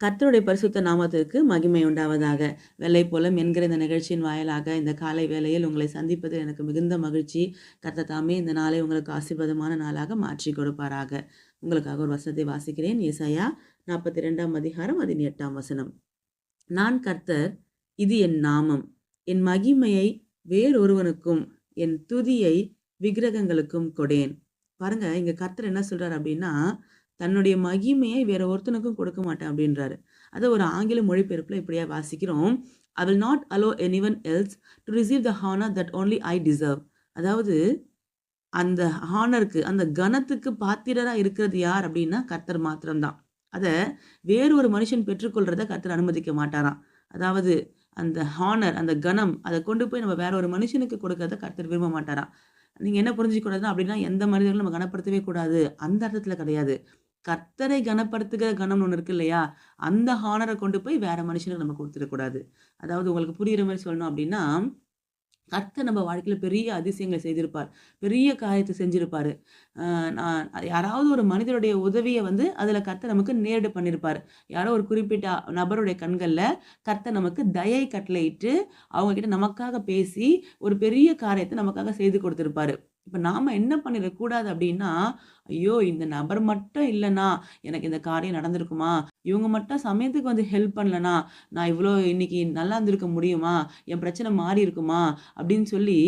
கர்த்தருடைய பரிசுத்த நாமத்திற்கு மகிமை உண்டாவதாக. வெள்ளை போலம் என்கிற இந்த நிகழ்ச்சியின் வாயிலாக இந்த காலை வேளையில் உங்களை சந்திப்பது எனக்கு மிகுந்த மகிழ்ச்சி. கர்த்த தாமே இந்த நாளை உங்களுக்கு ஆசீர்வாதமான நாளாக மாற்றி கொடுப்பாராக. உங்களுக்காக ஒரு வசனத்தை வாசிக்கிறேன். இசையா நாற்பத்தி ரெண்டாம் அதிகாரம் பதினெட்டாம் வசனம். நான் கர்த்தர் இது என் நாமம். என் மகிமையை வேறொருவனுக்கும் என் துதியை விக்கிரகங்களுக்கும் கொடேன் பாருங்க இங்க கர்த்தர் என்ன சொல்றார் அப்படின்னா தன்னுடைய மகிமையை வேற ஒருத்தனுக்கும் கொடுக்க மாட்டேன் அப்படின்றாரு. அதை ஒரு ஆங்கில மொழிபெயர்ப்பில் இப்படியா வாசிக்கிறோம். I will not allow any one else to receive the honour that only I deserve அதாவது அந்த ஹானருக்கு அந்த கனத்துக்கு பாத்திரராக இருக்கிறது யார் அப்படின்னா கர்த்தர் மாத்திரம்தான். அதை வேறு ஒரு மனுஷன் பெற்றுக்கொள்றத கர்த்தர் அனுமதிக்க மாட்டாராம். அதாவது அந்த ஹானர் அந்த கனம் அதை கொண்டு போய் நம்ம வேற ஒரு மனுஷனுக்கு கொடுக்கறத கர்த்தர் விரும்ப மாட்டாராம். நீங்கள் என்ன புரிஞ்சுக்கூடாதுன்னா அப்படின்னா எந்த மனிதர்களும் நம்ம கனப்படுத்தவே கூடாது. அந்த அர்த்தத்தில் கிடையாது. கர்த்தரை கனப்படுத்துகிற கணம் ஒன்று இருக்கு இல்லையா? அந்த ஹானரை கொண்டு போய் வேற மனுஷனுக்கு நம்ம கொடுத்துடக்கூடாது அதாவது உங்களுக்கு புரியுற மாதிரி சொல்லணும் அப்படின்னா கர்த்தர் நம்ம வாழ்க்கையில் பெரிய அதிசயங்களை செய்திருப்பார். பெரிய காரியத்தை செஞ்சிருப்பார். நான் யாராவது ஒரு மனிதருடைய உதவியை வந்து அதில் கர்த்தர் நமக்கு நேரடி பண்ணியிருப்பார் யாரோ ஒரு குறிப்பிட்ட நபருடைய கண்களில் கர்த்தர் நமக்கு தயை கட்டளையிட்டு அவங்கக்கிட்ட நமக்காக பேசி ஒரு பெரிய காரியத்தை நமக்காக செய்து கொடுத்துருப்பாரு. இப்போ நாம் என்ன பண்ணிடக்கூடாது அப்படின்னா ஐயோ இந்த நபர் மட்டும் இல்லைனா எனக்கு இந்த காரியம் நடந்திருக்குமா? இவங்க மட்டும் சமயத்துக்கு வந்து ஹெல்ப் பண்ணலனா நான் இவ்வளோ இன்னைக்கு நல்லா இருந்திருக்க முடியுமா? என் பிரச்சனை மாறி இருக்குமா? அப்படின்னு சொல்லி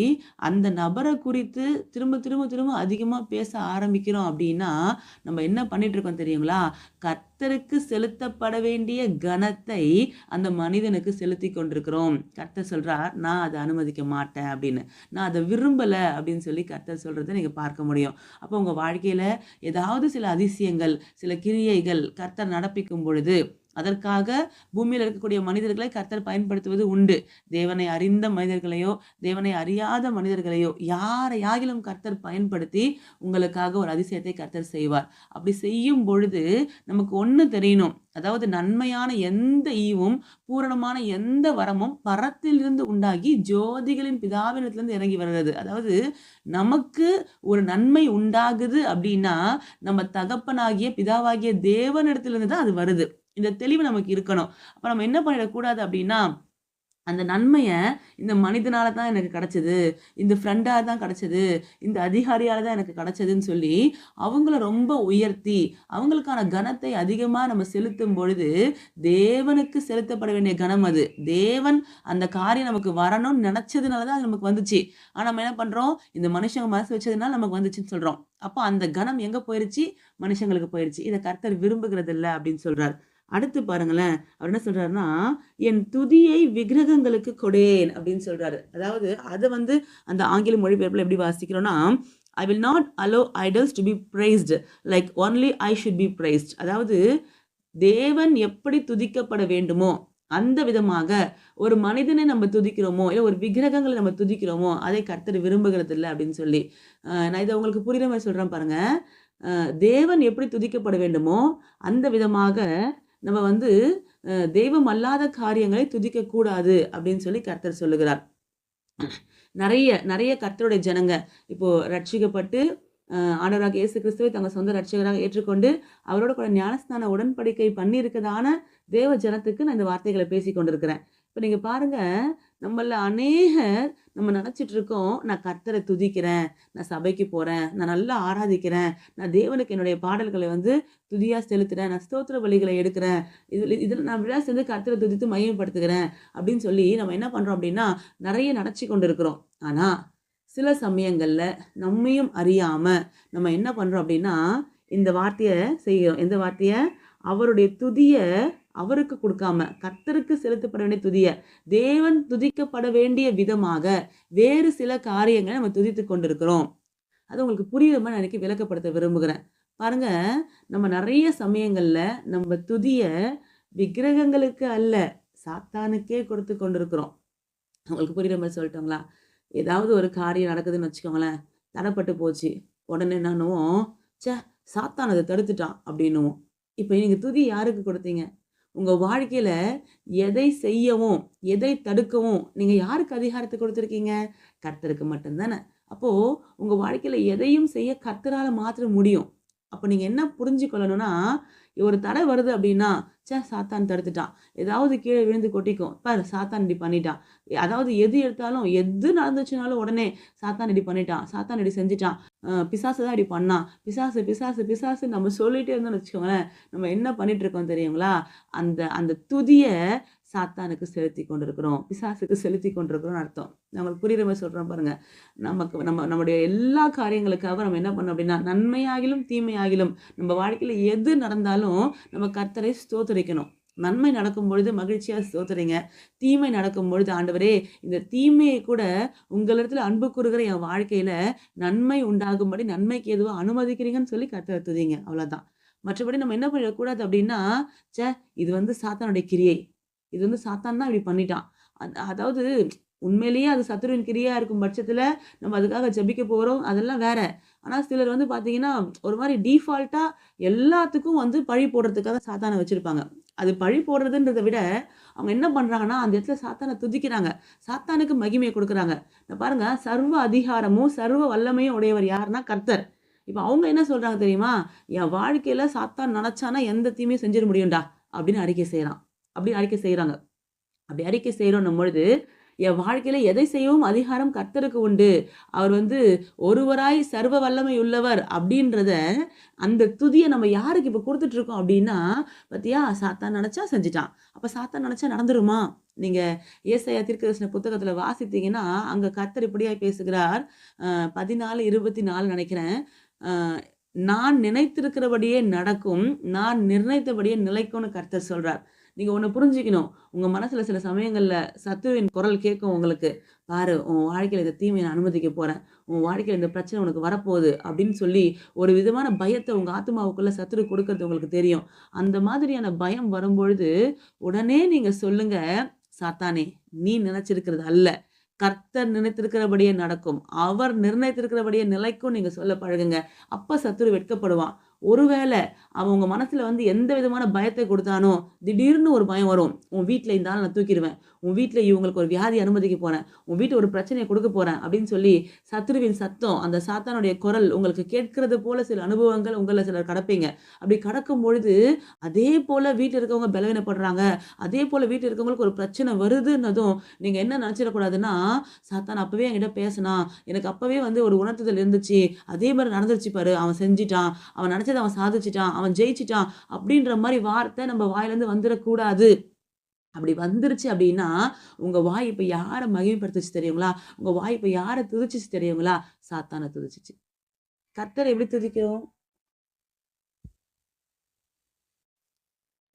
அந்த நபரை குறித்து திரும்ப திரும்ப திரும்ப அதிகமாக பேச ஆரம்பிக்கிறோம் அப்படின்னா நம்ம என்ன பண்ணிட்டு இருக்கோம் தெரியுங்களா? கர்த்தருக்கு செலுத்தப்பட வேண்டிய கனத்தை அந்த மனிதனுக்கு செலுத்தி கொண்டிருக்கிறோம். கர்த்தர் சொல்றார் நான் அதை அனுமதிக்க மாட்டேன் அப்படின்னு. நான் அதை விரும்பலை அப்படின்னு சொல்லி கர்த்தர் சொல்றதை நீங்கள் பார்க்க முடியும். அப்போ உங்கள் வாழ்க்கையில் ஏதாவது சில அதிசயங்கள் சில கிரியைகள் கர்த்தர் நடப்பிக்கும் பொழுது அதற்காக பூமியில் இருக்கக்கூடிய மனிதர்களை கர்த்தர் பயன்படுத்துவது உண்டு. தேவனை அறிந்த மனிதர்களையோ தேவனை அறியாத மனிதர்களையோ யாரையாகிலும் கர்த்தர் பயன்படுத்தி உங்களுக்காக ஒரு அதிசயத்தை கர்த்தர் செய்வார். அப்படி செய்யும் பொழுது நமக்கு ஒன்று தெரியணும். அதாவது நன்மையான எந்த ஈவும் பூரணமான எந்த வரமும் பரத்திலிருந்து உண்டாகி ஜோதிகளின் பிதாவினத்திலிருந்து இறங்கி வருகிறது. அதாவது நமக்கு ஒரு நன்மை உண்டாகுது அப்படின்னா நம்ம தகப்பனாகிய பிதாவாகிய தேவனிடத்திலிருந்து தான் அது வருது. இந்த தெளிவு நமக்கு இருக்கணும். அப்போ நம்ம என்ன பண்ணிடக்கூடாது அப்படின்னா அந்த நன்மையை இந்த மனிதனால தான் எனக்கு கிடச்சிது இந்த ஃப்ரெண்டாக தான் கிடச்சிது இந்த அதிகாரியால் தான் எனக்கு கிடச்சதுன்னு சொல்லி அவங்கள ரொம்ப உயர்த்தி அவங்களுக்கான கனத்தை அதிகமாக நம்ம செலுத்தும் பொழுது தேவனுக்கு செலுத்தப்பட வேண்டிய கனம் அது. தேவன் அந்த காரியம் நமக்கு வரணும்னு நினச்சதுனால தான் அது நமக்கு வந்துச்சு. ஆனால் நம்ம என்ன பண்ணுறோம் இந்த மனுஷங்க மனசு வச்சதுனால நமக்கு வந்துச்சுன்னு சொல்கிறோம் அப்போ அந்த கனம் எங்கே போயிடுச்சு மனுஷங்களுக்கு போயிடுச்சு இதை கர்த்தர் விரும்புகிறது இல்லை அப்படின்னு சொல்கிறார் அடுத்து பாருங்களேன் அவர் என்ன சொல்றாருன்னா என் துதியை விக்கிரகங்களுக்கு கொடேன் அப்படின்னு சொல்றாரு. அதாவது அதை வந்து அந்த ஆங்கில மொழிபெயர்ப்பில் எப்படி வாசிக்கிறோம்னா I will not allow idols to be praised like only I should be praised அதாவது தேவன் எப்படி துதிக்கப்பட வேண்டுமோ அந்த விதமாக ஒரு மனிதனை நம்ம துதிக்கிறோமோ இல்லை ஒரு விக்கிரகங்களை நம்ம துதிக்கிறோமோ அதை கர்த்தர் விரும்புகிறது இல்லை அப்படின்னு சொல்லி. நான் இதை உங்களுக்கு புரியுற மாதிரி சொல்கிறேன் பாருங்கள் தேவன் எப்படி துதிக்கப்பட வேண்டுமோ அந்த விதமாக நம்ம வந்து தெய்வம் அல்லாத காரியங்களை துதிக்கக்கூடாது அப்படின்னு சொல்லி கர்த்தர் சொல்லுகிறார். நிறைய நிறைய கர்த்தருடைய ஜனங்க இப்போது ரட்சிக்கப்பட்டு ஆண்டவராக இயேசு கிறிஸ்துவை தங்கள் சொந்த ரட்சகராக ஏற்றுக்கொண்டு அவரோட கூட ஞானஸ்தான உடன்படிக்கை பண்ணியிருக்கதான தேவ ஜனத்துக்கு நான் இந்த வார்த்தைகளை பேசி கொண்டிருக்கிறேன் இப்போ நீங்கள் பாருங்கள் நம்மள அநேகர் நம்ம நினச்சிட்டு இருக்கோம் நான் கர்த்தரை துதிக்கிறேன் நான் சபைக்கு போகிறேன் நான் நல்லா ஆராதிக்கிறேன் நான் தேவனுக்கு என்னுடைய பாடல்களை வந்து துதியாக செலுத்துகிறேன் நான் ஸ்தோத்திர வழிகளை எடுக்கிறேன் இதில் இதில் நான் விழா சேர்ந்து கர்த்தரை துதித்து மையப்படுத்துகிறேன் அப்படின்னு சொல்லி நம்ம என்ன பண்ணுறோம் அப்படின்னா நிறைய நினச்சி கொண்டு இருக்கிறோம் ஆனால் சில சமயங்களில் நம்மையும் அறியாமல் நம்ம என்ன பண்ணுறோம் அப்படின்னா இந்த வார்த்தையை செய்கிறோம். எந்த வார்த்தையை? அவருடைய துதியை அவருக்கு கொடுக்காம கர்த்தருக்கு செலுத்தப்பட வேண்டிய துதிய தேவன் துதிக்கப்பட வேண்டிய விதமாக வேறு சில காரியங்களை நம்ம துதித்து கொண்டிருக்கிறோம். அது உங்களுக்கு புரியுற மாதிரி எனக்கு விளக்கப்படுத்த விரும்புகிறேன். பாருங்க நம்ம நிறைய சமயங்கள்ல நம்ம துதிய விக்கிரகங்களுக்கு அல்ல சாத்தானுக்கே கொடுத்து கொண்டிருக்கிறோம். உங்களுக்கு புரியுற மாதிரி சொல்லிட்டோங்களா? ஏதாவது ஒரு காரியம் நடக்குதுன்னு வச்சுக்கோங்களேன் தடப்பட்டு போச்சு. உடனே என்னன்னுவோம் சே சாத்தான் அதை தடுத்துட்டான் அப்படின்னுவோம். இப்போ நீங்கள் துதி யாருக்கு கொடுத்தீங்க? உங்கள் வாழ்க்கையில் எதை செய்யவும் எதை தடுக்கவும் நீங்கள் யாருக்கு அதிகாரத்தை கொடுத்துருக்கீங்க? கர்த்தருக்கு மட்டும்தானே. அப்போது உங்கள் வாழ்க்கையில் எதையும் செய்ய கர்த்தரால் மாத்திர முடியும். அப்போ நீங்கள் என்ன புரிஞ்சுக்கொள்ளணும்னா ஒரு தடை வருது அப்படின்னா ச்சே சாத்தான் தடுத்துட்டான். ஏதாவது கீழே விழுந்து கொட்டிக்கும். பாரு சாத்தான் இப்படி பண்ணிட்டான். அதாவது எது எடுத்தாலும் எது நடந்துச்சுனாலும் உடனே சாத்தான் இப்படி பண்ணிட்டான். சாத்தான் இப்படி செஞ்சுட்டான். பிசாசு தான் இப்படி பண்ணான். பிசாசு பிசாசு பிசாசு நம்ம சொல்லிட்டே இருந்தோம்னு வச்சுக்கோங்களேன் நம்ம என்ன பண்ணிட்டு இருக்கோம் தெரியுங்களா? அந்த அந்த துதியை சாத்தானுக்கு செலுத்தி கொண்டிருக்கிறோம் பிசாசுக்கு செலுத்தி கொண்டிருக்கிறோம்னு அர்த்தம். நம்மளுக்கு உங்களுக்கு புரியுற மாதிரி சொல்கிறோம் பாருங்க. நமக்கு நம்ம நம்முடைய எல்லா காரியங்களுக்காக நம்ம என்ன பண்ணோம் அப்படின்னா நன்மையாகிலும் தீமையாகிலும் நம்ம வாழ்க்கையில் எது நடந்தாலும் நம்ம கர்த்தரை ஸ்தோத்தரிக்கணும். நன்மை நடக்கும் பொழுது மகிழ்ச்சியாக ஸ்தோத்திரிங்க. தீமை நடக்கும் பொழுது ஆண்டவரே இந்த தீமையை கூட உங்களிடத்துல அன்பு கூறுகிற என் வாழ்க்கையில நன்மை உண்டாகும்படி நன்மைக்கு எதுவும் அனுமதிக்கிறீங்கன்னு சொல்லி கர்த்தரை அவ்வளோதான் மற்றபடி நம்ம என்ன பண்ணிடக்கூடாது அப்படின்னா ச்சே இது வந்து சாத்தானுடைய கிரியை. இது வந்து சாத்தான் தான் இப்படி பண்ணிட்டான். அதாவது உண்மையிலேயே அது சத்துருவின் கிரியா இருக்கும் பட்சத்தில் நம்ம அதுக்காக ஜெபிக்க போகிறோம் அதெல்லாம் வேற. ஆனால் சிலர் வந்து பார்த்தீங்கன்னா ஒரு மாதிரி டீஃபால்ட்டாக எல்லாத்துக்கும் வந்து பழி போடுறதுக்காக சாத்தானை வச்சுருப்பாங்க. அது பழி போடுறதுன்றதை விட அவங்க என்ன பண்ணுறாங்கன்னா அந்த இடத்துல சாத்தானை துதிக்கிறாங்க. சாத்தானுக்கு மகிமையை கொடுக்குறாங்க. இந்த பாருங்க சர்வ அதிகாரமும் சர்வ வல்லமையும் உடையவர் யாருன்னா கர்த்தர். இப்போ அவங்க என்ன சொல்கிறாங்க தெரியுமா? என் வாழ்க்கையில் சாத்தான் நினச்சானா எந்த தீமையும் செஞ்சிட முடியும்டா அப்படின்னு அறிக்கை செய்கிறான் அப்படி அறிக்கை செய்கிறாங்க அப்படி அறிக்கை செய்கிறோன்னும் பொழுது என் வாழ்க்கையில எதை செய்யவும் அதிகாரம் கர்த்தருக்கு உண்டு. அவர் வந்து ஒருவராய் சர்வ வல்லமை உள்ளவர் அப்படின்றத அந்த துதியை நம்ம யாருக்கு இப்போ கொடுத்துட்டு இருக்கோம் அப்படின்னா பத்தியா சாத்தான் நினைச்சா செஞ்சுட்டான். அப்போ சாத்தான் நினைச்சா நடந்துருமா? நீங்க இயேசையா தீர்க்கதரிசன புத்தகத்துல வாசித்தீங்கன்னா அங்க கர்த்தர் இப்படியாய் பேசுகிறார். பதினாலு இருபத்தி நாலு நினைக்கிறேன் நான் நினைத்திருக்கிறபடியே நடக்கும் நான் நிர்ணயித்தபடியே நிலைக்கும்னு கர்த்தர் சொல்றார். நீங்கள் ஒன்று புரிஞ்சுக்கணும். உங்கள் மனசில் சில சமயங்களில் சத்துருவின் குரல் கேட்கும் உங்களுக்கு. பாரு உன் வாழ்க்கையில் இந்த தீமையை நான் அனுமதிக்க போகிறேன் உன் வாழ்க்கையில் இந்த பிரச்சனை உனக்கு வரப்போகுது அப்படின்னு சொல்லி ஒரு விதமான பயத்தை உங்கள் ஆத்மாவுக்குள்ளே சத்துரு கொடுக்கறது உங்களுக்கு தெரியும். அந்த மாதிரியான பயம் வரும்பொழுது உடனே நீங்கள் சொல்லுங்கள் சாத்தானே நீ நினச்சிருக்கிறது அல்ல. கர்த்தர் நினைத்திருக்கிறபடியே நடக்கும். அவர் நிர்ணயித்திருக்கிறபடியே நிலைக்கும் நீங்கள் சொல்ல பழகுங்க. அப்போ சத்துரு வெட்கப்படுவான். ஒருவேளை அவன் உங்க மனசுல வந்து எந்த விதமான பயத்தை கொடுத்தானோ திடீர்னு ஒரு பயம் வரும். உன் வீட்டில் இந்த ஆள் நான் தூக்கிடுவேன். உன் வீட்டில் இவங்களுக்கு ஒரு வியாதி அனுமதிக்க போறேன். உன் வீட்டு ஒரு பிரச்சனையை கொடுக்க போகிறேன் அப்படின்னு சொல்லி சத்ருவின் சத்தம் அந்த சாத்தானுடைய குரல் உங்களுக்கு கேட்கறது போல சில அனுபவங்கள் உங்களை சிலர் கடப்பீங்க. அப்படி கடக்கும் பொழுது அதே போல் வீட்டில் இருக்கவங்க பலவீனப்படுறாங்க. அதே போல் வீட்டில் இருக்கவங்களுக்கு ஒரு பிரச்சனை வருதுன்னதும் நீங்கள் என்ன நினச்சிடக்கூடாதுன்னா சாத்தான் அப்போவே என்கிட்ட பேசினா எனக்கு அப்போவே வந்து ஒரு உணர்த்துதல் இருந்துச்சு. அதே மாதிரி நடந்துருச்சு பாரு. அவன் செஞ்சிட்டான். அவன் நினச்சதை அவன் சாதிச்சிட்டான். அவன் ஜெயிச்சிட்டான். அப்படின்ற மாதிரி வார்த்தை நம்ம வாயிலேருந்து வந்துடக்கூடாது. அப்படி வந்துருச்சு அப்படின்னா உங்க வாய் யாரை மகிமைப்படுத்துச்சு தெரியுங்களா? உங்க வாய் யாரை துதிச்சிச்சு தெரியுங்களா? சாத்தானை துதிச்சிச்சு. கர்த்தரை எப்படி துதிக்கிறோம்?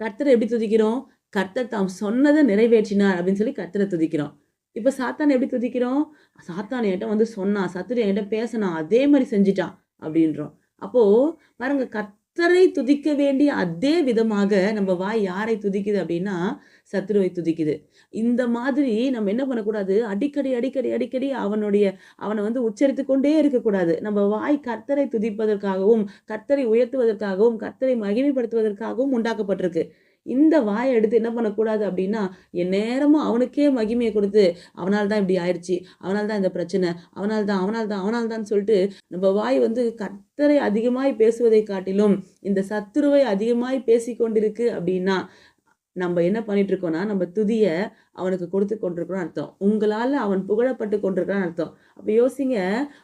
கர்த்தரை எப்படி துதிக்கிறோம்? கர்த்தர் தாம் சொன்னதை நிறைவேற்றினார் அப்படின்னு சொல்லி கர்த்தரை துதிக்கிறோம். இப்ப சாத்தானை எப்படி துதிக்கிறோம்? சாத்தான் என்கிட்ட வந்து சொன்னான் சத்துரு என்கிட்ட பேசினான் அதே மாதிரி செஞ்சிட்டான் அப்படின்றோம். அப்போ பாருங்க கத்தரை துதிக்க வேண்டிய அதே விதமாக நம்ம வாய் யாரை துதிக்குது அப்படின்னா சத்துருவை துதிக்குது. இந்த மாதிரி நம்ம என்ன பண்ணக்கூடாது? அடிக்கடி அடிக்கடி அடிக்கடி அவனுடைய அவனை வந்து உச்சரித்து கொண்டே இருக்கக்கூடாது. நம்ம வாய் கர்த்தரை துதிப்பதற்காகவும் கர்த்தரை உயர்த்துவதற்காகவும் கர்த்தரை மகிமைப்படுத்துவதற்காகவும் உண்டாக்கப்பட்டிருக்கு. இந்த வாயை எடுத்து என்ன பண்ணக்கூடாது அப்படின்னா என் நேரமும் அவனுக்கே மகிமையை கொடுத்து அவனால் தான் இப்படி ஆயிடுச்சு அவனால் தான் இந்த பிரச்சனை அவனால் தான் அவனால் தான் அவனால் தான் சொல்லிட்டு நம்ம வாய் வந்து கத்தரை அதிகமாய் பேசுவதை காட்டிலும் இந்த சத்துருவை அதிகமாய் பேசிக்கொண்டிருக்கு அப்படின்னா நம்ம என்ன பண்ணிட்டு இருக்கோம்னா நம்ம துதிய அவனுக்கு கொடுத்து கொண்டிருக்கிறோம் அர்த்தம். உங்களால் அவன் புகழப்பட்டு கொண்டிருக்கிறான் அர்த்தம். அப்போ யோசிங்க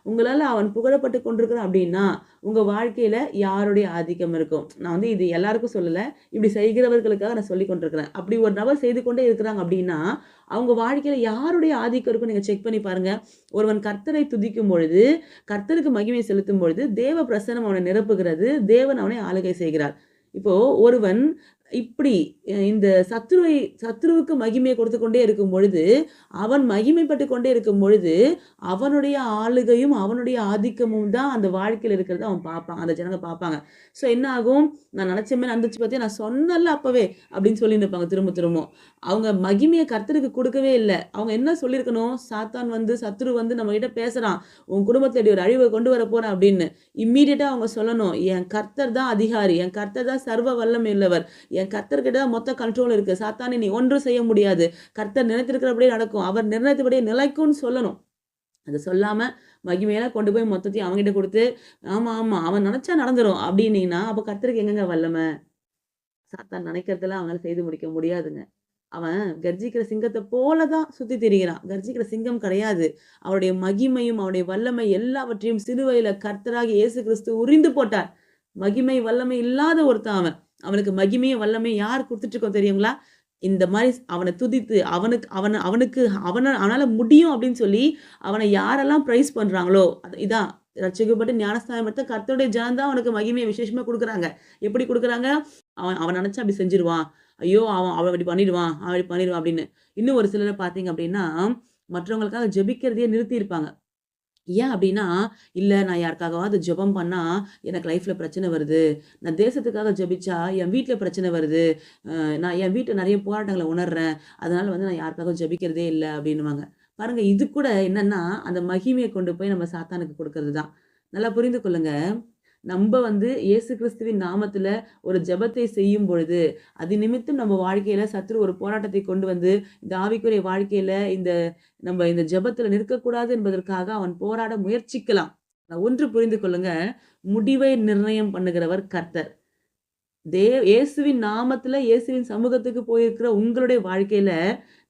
உங்களால் அவன் புகழப்பட்டு கொண்டிருக்கிறான் அப்படின்னா உங்கள் வாழ்க்கையில் யாருடைய ஆதிக்கம் இருக்கும்? நான் வந்து இது எல்லாருக்கும் சொல்லலை. இப்படி செய்கிறவர்களுக்காக நான் சொல்லி கொண்டிருக்கிறேன். அப்படி ஒரு நபர் செய்து கொண்டே இருக்கிறாங்க அப்படின்னா அவங்க வாழ்க்கையில் யாருடைய ஆதிக்கம் இருக்கும்? நீங்கள் செக் பண்ணி பாருங்கள் ஒருவன் கர்த்தரை துதிக்கும் பொழுது கர்த்தருக்கு மகிமை செலுத்தும் பொழுது தேவ பிரசனம் அவனை நிரப்புகிறது. தேவன் அவனை ஆளுகை செய்கிறார். இப்போ ஒருவன் இப்படி இந்த சத்ருவை சத்ருவுக்கு மகிமையை கொடுத்து கொண்டே இருக்கும் பொழுது அவன் மகிமைப்பட்டு கொண்டே இருக்கும் பொழுது அவனுடைய ஆளுகையும் அவனுடைய ஆதிக்கமும் தான் அந்த வாழ்க்கையில் இருக்கிறத அவன் பார்ப்பான் அந்த ஜனங்க பார்ப்பாங்க. ஸோ என்ன ஆகும்? நான் நினச்ச மாதிரி நடந்துச்சு பார்த்தே நான் சொன்னல அப்பவே அப்படின்னு சொல்லி இருப்பாங்க திரும்ப திரும்ப அவங்க மகிமையை கர்த்தருக்கு கொடுக்கவே இல்லை. அவங்க என்ன சொல்லியிருக்கணும்? சாத்தான் வந்து சத்ரு வந்து நம்ம கிட்ட பேசுகிறான் உன் குடும்பத்தில் ஒரு அழிவை கொண்டு வர போகிறேன் அப்படின்னு. இம்மீடியட்டாக அவங்க சொல்லணும் என் கர்த்தர் தான் அதிகாரி என் கர்த்தர் தான் சர்வ வல்லம் உள்ளவர் என் கர்த்தர்கிட்ட தான் மொத்த கண்ட்ரோல் இருக்கு சாத்தானே நீ ஒன்றும் செய்ய முடியாது கர்த்தர் நினைத்திருக்கிறபடியே நடக்கும் அவர் நிர்ணயத்தபடியே நிலைக்கும்னு சொல்லணும் அதை சொல்லாம மகிமையெல்லாம் கொண்டு போய் மொத்தத்தையும் அவங்ககிட்ட கொடுத்து ஆமா ஆமா அவன் நினைச்சா நடந்துரும் அப்படின்னீங்கன்னா அப்ப கர்த்தருக்கு எங்கங்க வல்லமை சாத்தான் நினைக்கிறதெல்லாம் அவங்களால செய்து முடிக்க முடியாதுங்க. அவன் கர்ஜிக்கிற சிங்கத்தை போல தான் சுத்தி திரிகிறான். கர்ஜிக்கிற சிங்கம் கிடையாது. அவருடைய மகிமையும், அவருடைய வல்லமை எல்லாவற்றையும் சிலுவையில கர்த்தராக இயேசு கிறிஸ்து உறிந்து போட்டார். மகிமை, வல்லமை இல்லாத ஒருத்தன் அவன். அவனுக்கு மகிமையும், வல்லமையும் யார் கொடுத்துட்ருக்கோம் தெரியுங்களா? இந்த மாதிரி அவனை துதித்து, அவனுக்கு அவனை அவனுக்கு அவனை அவனால் முடியும் அப்படின்னு சொல்லி, அவனை யாரெல்லாம் ப்ரைஸ் பண்ணுறாங்களோ அது இதான் ரட்சிக்கப்பட்டு ஞானஸ்தானம் எடுத்த கர்த்தருடைய ஜனம் தான் அவனுக்கு மகிமையை விசேஷமாக கொடுக்குறாங்க எப்படி கொடுக்குறாங்க அவன் அவன் நினச்சா அப்படி செஞ்சிருவான் ஐயோ! அவன் அவன் இப்படி பண்ணிடுவான், அவன் இப்படி பண்ணிடுவான் அப்படின்னு. இன்னும் ஒரு சிலரை பார்த்தீங்க அப்படின்னா, மற்றவங்களுக்காக ஜெபிக்கிறதையே நிறுத்தியிருப்பாங்க. ஏன் அப்படின்னா, இல்லை நான் யாருக்காகவாவது ஜெபம் பண்ணால் எனக்கு லைஃப்பில் பிரச்சனை வருது. நான் தேசத்துக்காக ஜெபிச்சா, என் வீட்டில் பிரச்சனை வருது. நான் என் வீட்டில் நிறைய போராட்டங்களை உணர்றேன். அதனால் வந்து நான் யாருக்காகவும் ஜெபிக்கிறதே இல்லை அப்படின்னுவாங்க. பாருங்கள் இது கூட என்னென்னா அந்த மகிமையை கொண்டு போய் நம்ம சாத்தானுக்கு கொடுக்கறது தான். நல்லா புரிந்து கொள்ளுங்கள் நம்ம வந்து இயேசு கிறிஸ்துவின் நாமத்தில் ஒரு ஜெபத்தை செய்யும் பொழுது, அது நிமித்தம் நம்ம வாழ்க்கையில் சத்துரு ஒரு போராட்டத்தை கொண்டு வந்து, இந்த ஆவிக்குரிய வாழ்க்கையில் இந்த நம்ம இந்த ஜபத்தில் நிற்கக்கூடாது என்பதற்காக அவன் போராட முயற்சிக்கலாம். ஒன்று புரிந்து கொள்ளுங்க, முடிவை நிர்ணயம் பண்ணுகிறவர் கர்த்தர். தேவ் இயேசுவின் நாமத்தில் இயேசுவின் சமூகத்துக்கு போயிருக்கிற உங்களுடைய வாழ்க்கையில்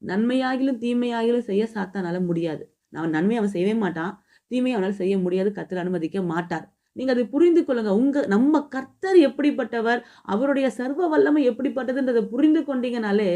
நன்மையாகிலும், தீமையாகிலும் செய்ய சாத்தானால முடியாது. அவன் நன்மை அவன் செய்யவே மாட்டான். தீமையை அவனால் செய்ய முடியாது. கத்தில் அனுமதிக்க மாட்டார். நீங்கள் அதை புரிந்து கொள்ளுங்கள் உங்கள் நம்ம கர்த்தர் எப்படிப்பட்டவர், அவருடைய சர்வ வல்லமை எப்படிப்பட்டதுன்றதை புரிந்து கொண்டீங்கனாலே,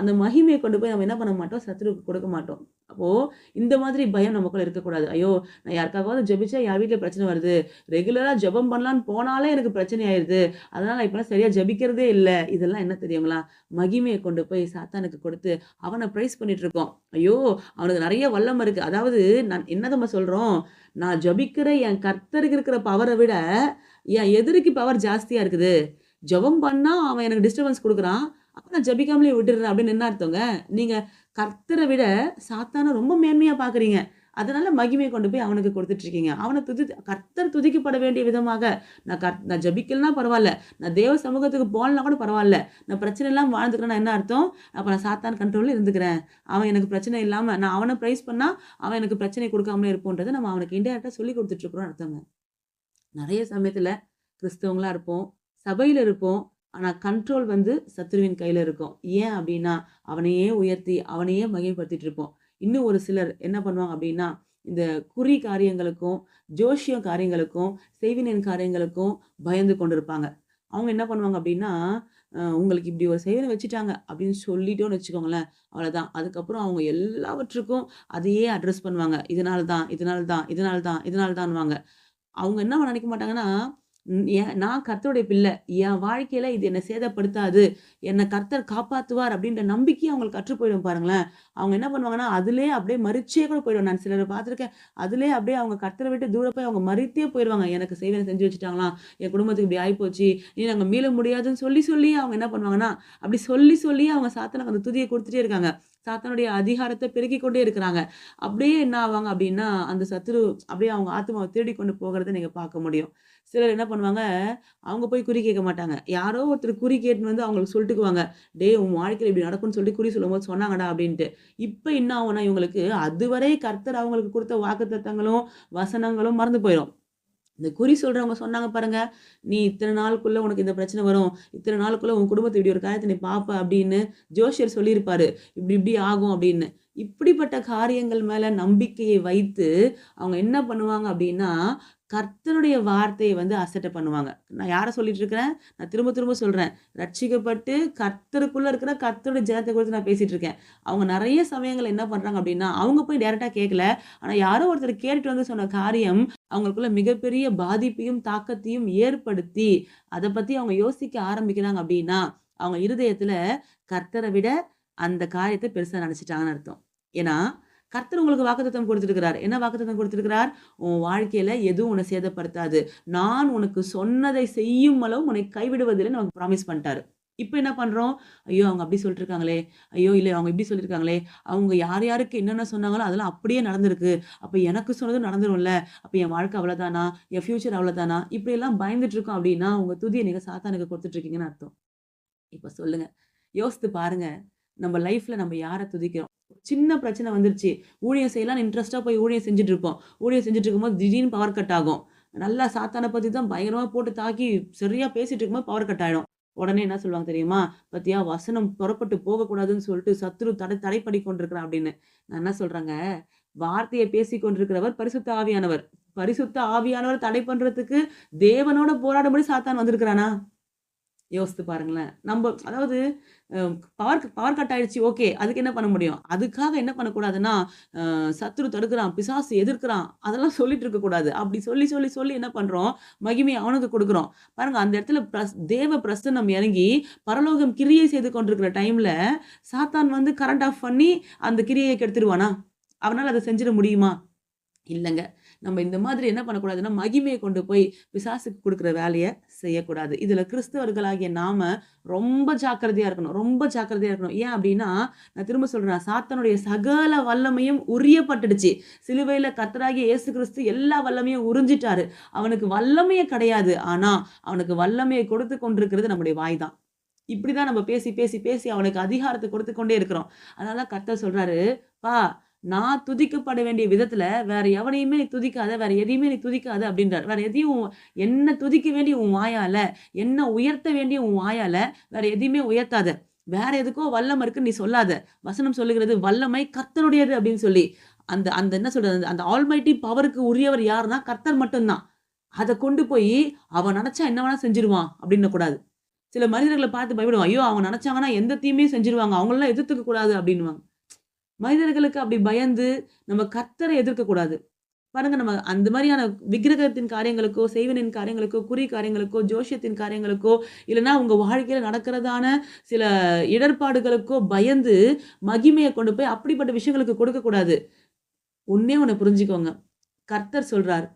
அந்த மகிமையை கொண்டு போய் நம்ம என்ன பண்ண மாட்டோம், சத்துருவுக்கு கொடுக்க மாட்டோம். அப்போது இந்த மாதிரி பயம் நமக்குள்ள இருக்கக்கூடாது. ஐயோ! நான் யாருக்காகவாவது ஜெபிச்சா என் வீட்டில் பிரச்சனை வருது. ரெகுலராக ஜெபம் பண்ணலான்னு போனாலே எனக்கு பிரச்சனை ஆயிடுது அதனால் நான் இப்பலாம் சரியாக ஜெபிக்கிறதே இல்லை இதெல்லாம் என்ன தெரியுங்களா? மகிமையை கொண்டு போய் சாத்தானுக்கு கொடுத்து, அவனை ப்ரைஸ் பண்ணிட்டு இருக்கோம். ஐயோ! அவனுக்கு நிறைய வல்லம் இருக்குது அதாவது நான் என்ன நம்ம சொல்கிறோம் நான் ஜெபிக்கிற என் கர்த்தருக்கு இருக்கிற பவரை விட, என் எதிரிக்கு பவர் ஜாஸ்தியாக இருக்குது. ஜெபம் பண்ணால் அவன் எனக்கு டிஸ்டர்பன்ஸ் கொடுக்குறான் அப்போ நான் ஜபிக்காமலே விட்டுடுறேன் அப்படின்னு என்ன அர்த்தங்க? நீங்கள் கர்த்தரை விட சாத்தான ரொம்ப மேன்மையாக பார்க்குறீங்க. அதனால மகிமையை கொண்டு போய் அவனுக்கு கொடுத்துட்ருக்கீங்க இருக்கீங்க. அவன துதி கர்த்தர் துதிக்கப்பட வேண்டிய விதமாக, நான் கர் நான் ஜெபிக்கலனா பரவாயில்ல நான் தேவ சமூகத்துக்கு போலனா கூட பரவாயில்ல நான் பிரச்சனை இல்லாமல் வாழ்ந்துக்கிறேன்னா என்ன அர்த்தம்? அப்போ நான் சாத்தான் கண்ட்ரோலில் இருந்துக்கிறேன். அவன் எனக்கு பிரச்சனை இல்லாமல் நான் அவனை ப்ரைஸ் பண்ணால் அவன் எனக்கு பிரச்சனை கொடுக்காமலே இருப்போன்றத நம்ம அவனுக்கு இன்டெரக்டாக சொல்லிக் கொடுத்துட்ருக்குறோம் அர்த்தங்க. நிறைய சமயத்தில் கிறிஸ்தவங்களா இருப்போம். சபையில் இருப்போம். ஆனால் கண்ட்ரோல் வந்து சத்ருவின் கையில் இருக்கும். ஏன் அப்படின்னா, அவனையே உயர்த்தி, அவனையே மகிமைப்படுத்திட்டு இருப்போம். இன்னும் ஒரு சிலர் என்ன பண்ணுவாங்க அப்படின்னா, இந்த குறி காரியங்களுக்கும், ஜோஷியம் காரியங்களுக்கும், செய்வினின் காரியங்களுக்கும் பயந்து கொண்டிருப்பாங்க. அவங்க என்ன பண்ணுவாங்க அப்படின்னா, உங்களுக்கு இப்படி ஒரு செய்வினை வச்சுட்டாங்க அப்படின்னு சொல்லிட்டோம்னு வச்சுக்கோங்களேன், அவ்வளோதான். அதுக்கப்புறம் அவங்க எல்லாவற்றுக்கும் அதையே அட்ரஸ் பண்ணுவாங்க. இதனால தான், இதனால தான், இதனால தான், இதனால தான்வாங்க அவங்க என்ன நினைக்க மாட்டாங்கன்னா, நான் கர்த்தருடைய பிள்ளை. என் வாழ்க்கையில இது என்னை சேதப்படுத்தாது. என்னை கர்த்தர் காப்பாத்துவார் அப்படின்ற நம்பிக்கை அவங்களுக்கு கற்று போயிடும் பாருங்களேன். அவங்க என்ன பண்ணுவாங்கன்னா, அதிலேயே அப்படியே மறிச்சே கூட போயிடும் நான் சிலரை பார்த்துருக்கேன். அதிலேயே அப்படியே அவங்க கர்த்தரை விட்டு தூர போய் அவங்க மறித்தே போயிடுவாங்க எனக்கு செய்வேன் செஞ்சு வச்சுட்டாங்களாம். என் குடும்பத்துக்கு இப்படி ஆயிப்போச்சு. இனி நாங்க மீள முடியாதுன்னு சொல்லி சொல்லி அவங்க என்ன பண்ணுவாங்கன்னா, அப்படி சொல்லி சொல்லி அவங்க சாத்தனுக்கு அந்த துதியை கொடுத்துட்டே இருக்காங்க. சாத்தனுடைய அதிகாரத்தை பெருக்கிக் கொண்டே இருக்கிறாங்க. அப்படியே என்ன ஆவாங்க அப்படின்னா, அந்த சத்துரு அப்படியே அவங்க ஆத்மாவை தேடி கொண்டு போகிறத நீங்க பார்க்க முடியும். சிலர் என்ன பண்ணுவாங்க, அவங்க போய் குறி கேட்க மாட்டாங்க. யாரோ ஒருத்தர் குறி கேட்டுன்னு வந்து அவங்களுக்கு சொல்லிட்டுக்குவாங்க. "டேய் உன் வாழ்க்கையில் இப்படி நடக்கும்னு சொல்லி குறி சொல்லும்போது சொன்னாங்கடா" அப்படின்ட்டு. இப்போ என்ன ஆகும்னா இவங்களுக்கு அதுவரை கர்த்தர் அவங்களுக்கு கொடுத்த வாக்குத்தத்தங்களும், வசனங்களும் மறந்து போயிடும் இந்த குறி சொல்கிறவங்க சொன்னாங்க பாருங்க, "நீ இத்தனை நாளுக்குள்ள உனக்கு இந்த பிரச்சனை வரும். இத்தனை நாளுக்குள்ள உன் குடும்பத்தை இப்படி ஒரு காரியத்தை நீ பார்ப்ப" அப்படின்னு ஜோஷியர் சொல்லியிருப்பாரு. இப்படி இப்படி ஆகும் அப்படின்னு. இப்படிப்பட்ட காரியங்கள் மேலே நம்பிக்கையை வைத்து, அவங்க என்ன பண்ணுவாங்க அப்படின்னா, கர்த்தருடைய வார்த்தையை வந்து அசட்டை பண்ணுவாங்க. நான் யாரை சொல்லிட்டு இருக்கிறேன்? நான் திரும்ப திரும்ப சொல்கிறேன் ரட்சிக்கப்பட்டு கர்த்தருக்குள்ள இருக்கிற கர்த்தருடைய ஜனத்தை குறித்து நான் பேசிட்டு இருக்கேன். அவங்க நிறைய சமயங்கள் என்ன பண்ணுறாங்க அப்படின்னா, அவங்க போய் டேரெக்டாக கேட்கல. ஆனால் யாரோ ஒருத்தர் கேட்டுட்டு வந்து சொன்ன காரியம், அவங்களுக்குள்ள மிகப்பெரிய பாதிப்பையும், தாக்கத்தையும் ஏற்படுத்தி, அதை பற்றி அவங்க யோசிக்க ஆரம்பிக்கிறாங்க அப்படின்னா, அவங்க இருதயத்தில் கர்த்தரை விட அந்த காரியத்தை பெருசாக நினச்சிட்டாங்கன்னு அர்த்தம். ஏன்னா, கர்த்தர் உங்களுக்கு வாக்குத்தத்தம் கொடுத்துருக்கிறார் என்ன வாக்குத்தத்தம் கொடுத்துருக்கிறார் "உன் வாழ்க்கையில் எதுவும் உன்னை சேதப்படுத்தாது. நான் உனக்கு சொன்னதை செய்யும் அளவு உன்னை கைவிடுவதில்லைன்னு" நமக்கு ப்ராமிஸ் பண்ணிட்டாரு. இப்போ என்ன பண்ணுறோம் ஐயோ! அவங்க அப்படி சொல்லிட்டுருக்காங்களே! ஐயோ! இல்லை அவங்க இப்படி சொல்லியிருக்காங்களே! அவங்க யார் யாருக்கு என்னென்ன சொன்னாங்களோ அதெல்லாம் அப்படியே நடந்திருக்கு. அப்போ எனக்கு சொன்னதும் நடந்துரும்ல. அப்போ என் வாழ்க்கை அவ்வளோதானா? என் ஃப்யூச்சர் அவ்வளோதானா? இப்படியெல்லாம் பயந்துட்டுருக்கோம் அப்படின்னா, உங்கள் துதியை நீங்கள் சாத்தானுக்கு கொடுத்துட்ருக்கீங்கன்னு அர்த்தம். இப்போ சொல்லுங்கள் யோசித்து பாருங்க. நம்ம லைஃப்பில் நம்ம யாரை துதிக்கிறோம்? சின்ன பிரச்சனை வந்துருச்சு. ஊழியம் செய்யலாம்னு இன்ட்ரெஸ்ட்டாக போய் ஊழியம் செஞ்சுட்டு இருப்போம். ஊழியம் செஞ்சுட்டு இருக்கும்போது திடீர்னு பவர் கட் ஆகும். நல்லா சாத்தான பற்றி தான் பயங்கரமாக போட்டு தாக்கி சரியாக பேசிட்டு இருக்கும்போது பவர் கட் ஆகிடும் உடனே என்ன சொல்லுவாங்க தெரியுமா? பத்தியா வசனம் புறப்பட்டு போகக்கூடாதுன்னு சொல்லிட்டு சத்துரு தடை தடைப்படி கொண்டிருக்கிறான்" அப்படின்னு. நான் என்ன சொல்கிறாங்க வார்த்தையை பேசி கொண்டிருக்கிறவர் பரிசுத்த ஆவியானவர். பரிசுத்த ஆவியானவர் தடை பண்றதுக்கு தேவனோட போராடும்படி சாத்தான் வந்திருக்கிறானா? யோசித்து பாருங்களேன். நம்ம அதாவது பவர் பவர் கட் ஆயிடுச்சு ஓகே. அதுக்கு என்ன பண்ண முடியும்? அதுக்காக என்ன பண்ணக்கூடாதுன்னா, சத்துரு தடுக்கிறான், பிசாசு எதிர்க்கிறான், அதெல்லாம் சொல்லிட்டு இருக்கக்கூடாது. அப்படி சொல்லி, சொல்லி, சொல்லி என்ன பண்ணுறோம் மகிமையை அவனுக்கு கொடுக்குறோம் பாருங்க அந்த இடத்துல பிரஸ் தேவ பிரசன்னம் இறங்கி, பரலோகம் கிரியை செய்து கொண்டிருக்கிற டைமில் சாத்தான் வந்து கரண்ட் ஆஃப் பண்ணி அந்த கிரியையை கெடுத்துருவானா? அவனால் அதை செஞ்சிட முடியுமா? இல்லைங்க நம்ம இந்த மாதிரி என்ன பண்ணக்கூடாதுன்னா, மகிமையை கொண்டு போய் பிசாசுக்கு கொடுக்குற வேலையை செய்யக்கூடாது. இதில் கிறிஸ்தவர்களாகிய நாம ரொம்ப ஜாக்கிரதையாக இருக்கணும். ரொம்ப ஜாக்கிரதையாக இருக்கணும். ஏன் அப்படின்னா நான் திரும்ப சொல்கிறேன் சாத்தனுடைய சகல வல்லமையும் உரியப்பட்டுடுச்சு. சிலுவையில் கத்தராகி இயேசு கிறிஸ்து எல்லா வல்லமையும் உறிஞ்சிட்டாரு. அவனுக்கு வல்லமையே கிடையாது. ஆனால் அவனுக்கு வல்லமையை கொடுத்து கொண்டிருக்கிறது நம்முடைய வாய் தான். இப்படிதான் நம்ம பேசி, பேசி, பேசி அவனுக்கு அதிகாரத்தை கொடுத்து கொண்டே இருக்கிறோம். அதனால தான் கர்த்தர் சொல்றாரு, "பா நான் துதிக்கப்பட வேண்டிய விதத்துல வேற எவனையுமே நீ துதிக்காத, வேற எதையுமே நீ துதிக்காத" அப்படின்றாரு. வேற எதையும் என்ன துதிக்க வேண்டிய உன் வாயால, என்ன உயர்த்த வேண்டிய உன் வாயால வேற எதையுமே உயர்த்தாத. வேற எதுக்கோ வல்லம் இருக்குன்னு நீ சொல்லாத. வசனம் சொல்லுகிறது வல்லமை கர்த்தருடையது அப்படின்னு சொல்லி. அந்த அந்த என்ன சொல்றது? அந்த ஆல்மைட்டி பவருக்கு உரியவர் யாருன்னா கர்த்தர் மட்டும்தான் அதை கொண்டு போய் அவன் நினச்சா என்ன வேணா செஞ்சுருவான் அப்படின்னக்கூடாது. சில மனிதர்களை பார்த்து பயப்படுவான் ஐயோ! அவங்க நினைச்சாங்கன்னா எந்த தீமையும் செஞ்சுருவாங்க. அவங்களெல்லாம் எதிர்த்துக்க கூடாது அப்படின்வாங்க மனிதர்களுக்கு அப்படி பயந்து நம்ம கத்தரை எதிர்க்கக்கூடாது பாருங்க நம்ம அந்த மாதிரியான விக்கிரகத்தின் காரியங்களுக்கோ, செய்வனின் காரியங்களுக்கோ, குறி காரியங்களுக்கோ, ஜோஷியத்தின் காரியங்களுக்கோ, இல்லைன்னா உங்கள் வாழ்க்கையில் நடக்கிறதான சில இடர்பாடுகளுக்கோ பயந்து மகிமையை கொண்டு போய் அப்படிப்பட்ட விஷயங்களுக்கு கொடுக்கக்கூடாது கூடாது. ஒன்று புரிஞ்சுக்கோங்க. கர்த்தர் சொல்றார்.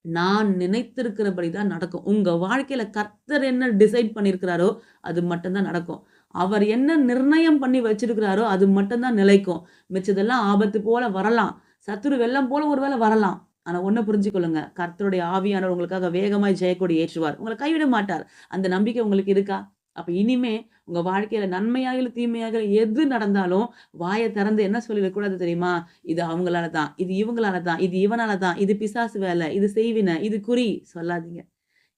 நான் நினைத்திருக்கிறபடி தான் நடக்கும். உங்கள் வாழ்க்கையில் கர்த்தர் என்ன டிசைட் பண்ணியிருக்கிறாரோ, அது மட்டும்தான் நடக்கும். அவர் என்ன நிர்ணயம் பண்ணி வச்சிருக்கிறாரோ, அது மட்டும்தான் நிலைக்கும். மிச்சதெல்லாம் ஆபத்து போல வரலாம். சத்துரு வெள்ளம் போல ஒருவேளை வரலாம். ஆனால் ஒன்று புரிஞ்சுக்கொள்ளுங்க. கர்த்தருடைய ஆவியானவர் உங்களுக்காக வேகமாய் ஜெயக்கொடி ஏற்றுவார். உங்களை கைவிட மாட்டார். அந்த நம்பிக்கை உங்களுக்கு இருக்கா? அப்போ இனிமே உங்கள் வாழ்க்கையில் நன்மையாகிலும், தீமையாக எது நடந்தாலும் வாயை திறந்து என்ன சொல்லிடக்கூடாது தெரியுமா? இது அவங்களால தான். இது இவங்களால தான். இது இவனால தான். இது பிசாசு வேலை இது செய்வின. இது குறி சொல்லாதீங்க.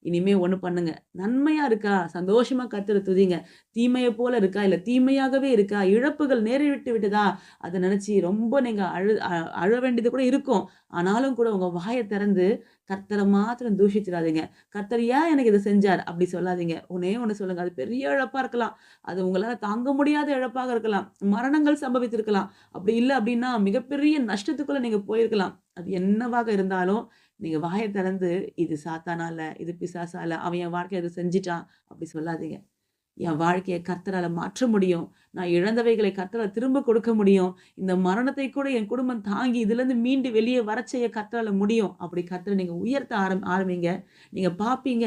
இனிமே ஒன்று பண்ணுங்க. நன்மையா இருக்கா? சந்தோஷமா கத்துற துதிங்க. தீமையை போல இருக்கா? இல்லை தீமையாகவே இருக்கா? இழப்புகள் நேரிட்டு விட்டதா? அதை நினச்சி ரொம்ப நீங்க அழு அ அழ வேண்டியது கூட இருக்கும். ஆனாலும் கூட உங்க வாயை திறந்து கர்த்தரை மாத்திரம் தூஷிச்சிடாதீங்க. கர்த்தர் ஏன் எனக்கு இதை செஞ்சார்? அப்படி சொல்லாதீங்க. உன்னே ஒன்று சொல்லுங்க. அது பெரிய இழப்பா இருக்கலாம். அது உங்களால தாங்க முடியாத இழப்பாக இருக்கலாம். மரணங்கள் சம்பவித்திருக்கலாம். அப்படி இல்லை அப்படின்னா மிகப்பெரிய நஷ்டத்துக்குள்ள நீங்க போயிருக்கலாம். அது என்னவாக இருந்தாலும் நீங்க வாயை திறந்து இது சாத்தானால, இது பிசாசால, அவன் என் வாழ்க்கையை அதை செஞ்சுட்டான் அப்படி சொல்லாதீங்க. என் வாழ்க்கையை கர்த்தரால மாற்ற முடியும். நான் இழந்தவைகளை கர்த்தரால திரும்ப கொடுக்க முடியும். இந்த மரணத்தை கூட என் குடும்பம் தாங்கி இதுலேருந்து மீண்டு வெளியே வர செய்ய கர்த்தரால முடியும். அப்படி கர்த்தரை நீங்க உயர்த்த ஆரம் ஆரம்பிங்க. நீங்க பார்ப்பீங்க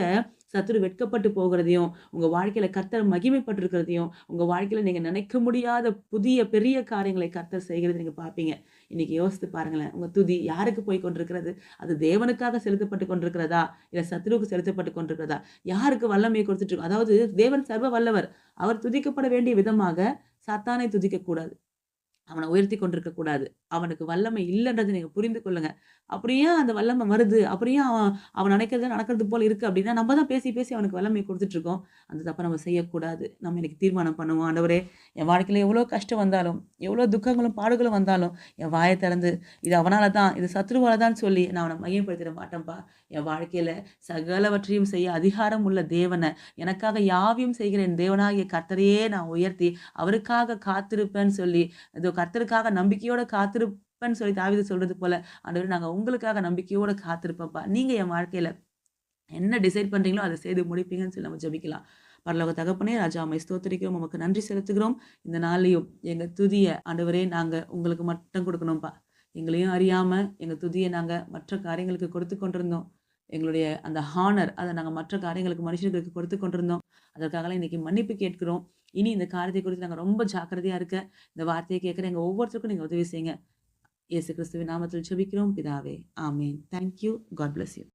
சத்துரு வெட்கப்பட்டு போகிறதையும், உங்க வாழ்க்கையில கர்த்தர் மகிமைப்பட்டிருக்கிறதையும், உங்க வாழ்க்கையில நீங்க நினைக்க முடியாத புதிய பெரிய காரியங்களை கர்த்தர் செய்கிறத நீங்க பார்ப்பீங்க. இன்னைக்கு யோசித்து பாருங்களேன். உங்க துதி யாருக்கு போய் கொண்டிருக்கிறது? அது தேவனுக்காக செலுத்தப்பட்டு கொண்டிருக்கிறதா? இல்ல சத்ருவுக்கு செலுத்தப்பட்டு கொண்டிருக்கிறதா? யாருக்கு வல்லமையை கொடுத்துட்டு இருக்கோம்? அதாவது தேவன் சர்வ வல்லவர். அவர் துதிக்கப்பட வேண்டிய விதமாக சத்தானை துதிக்கக் கூடாது. அவனை உயர்த்தி கொண்டிருக்கக் கூடாது. அவனுக்கு வல்லமை இல்லைன்றது நீங்கள் புரிந்து கொள்ளுங்க. அப்படியே அந்த வல்லமை வருது? அப்படியே அவன் அவன் நினைக்கிறது நடக்கிறது போல் இருக்குது அப்படின்னா, நம்ம தான் பேசி, பேசி அவனுக்கு வல்லமை கொடுத்துட்ருக்கோம் அந்த தப்பை நம்ம செய்யக்கூடாது. நம்ம இன்னைக்கு தீர்மானம் பண்ணுவோம். ஆண்டவரே! என் வாழ்க்கையில் எவ்வளோ கஷ்டம் வந்தாலும், எவ்வளோ துக்கங்களும், பாடுகளும் வந்தாலும், என் வாயை திறந்து இது அவனால் தான், இது சத்ருவால் தான் சொல்லி நான் அவனை மையப்படுத்திட மாட்டேன்ப்பா. என் வாழ்க்கையில் சகலவற்றையும் செய்ய அதிகாரம் உள்ள தேவனை எனக்காக யாவையும் செய்கிற என் தேவனாகிய கர்த்தரையே நான் உயர்த்தி, அவருக்காக காத்திருப்பேன்னு சொல்லி, இதோ கர்த்தருக்காக நம்பிக்கையோட காத்திருப்பேன்னு சொல்லி தாவிதை சொல்கிறது போல, ஆண்டவர் நாங்கள் உங்களுக்காக நம்பிக்கையோட காத்திருப்பப்பா நீங்கள் என் வாழ்க்கையில் என்ன டிசைட் பண்ணுறீங்களோ அதை செய்து முடிப்பீங்கன்னு சொல்லி நம்ம ஜபிக்கலாம் பரலோக தகப்பனே, ராஜா அம்மை ஸ்தோத்தரிக்கிறோம் உமக்கு நன்றி செலுத்துகிறோம். இந்த நாளையும் எங்கள் துதிய ஆண்டவரே நாங்கள் உங்களுக்கு மட்டும் கொடுக்கணும்ப்பா எங்களையும் அறியாமல் எங்கள் துதியை நாங்கள் மற்ற காரியங்களுக்கு கொடுத்து கொண்டிருந்தோம். எங்களுடைய அந்த ஹானர் அதை நாங்கள் மற்ற காரியங்களுக்கு மனுஷர்களுக்கு கொடுத்து கொண்டிருந்தோம். அதற்காகலாம் இன்னைக்கு மன்னிப்பு கேட்கிறோம். இனி இந்த காரியத்தை குறித்து நாங்கள் ரொம்ப ஜாக்கிரதையாக இருக்க, இந்த வார்த்தையை கேட்குற எங்கள் ஒவ்வொருத்தருக்கும் நீங்கள் உதவி செய்யுங்க. இயேசு கிறிஸ்துவின் நாமத்தில் செபிக்கிறோம் பிதாவே. ஆமேன் thank you. God bless you.